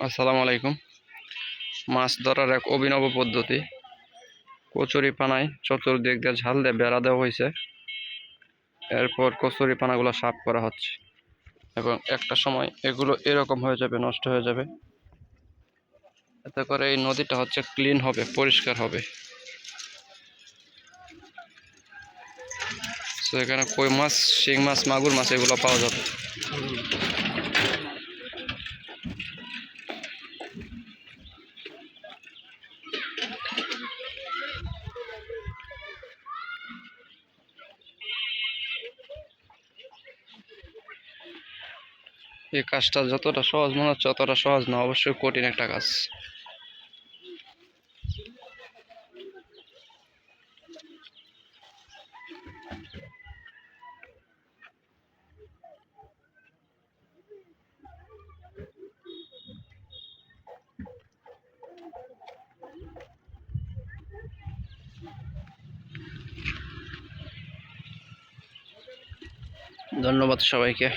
আসসালামু আলাইকুম। মাছ ধরার এক অভিনব পদ্ধতি। কচুরি পানায় চতুর্দিক দিয়ে ঝাল দিয়ে বেড়া দেওয়া হয়েছে। এরপর কচুরি পানাগুলো সাফ করা হচ্ছে। এবং একটা সময় এগুলো এরকম হয়ে যাবে, নষ্ট হয়ে যাবে। এতে করে এই নদীটা হচ্ছে ক্লিন হবে, পরিষ্কার হবে। তো এখানে কই মাছ, শিং মাছ, মাগুর মাছ এগুলো পাওয়া যাবে। এই কাজটা যতটা সহজ মনে হচ্ছে, অতটা সহজ না, অবশ্যই কঠিন একটা কাজ। ধন্যবাদ সবাইকে।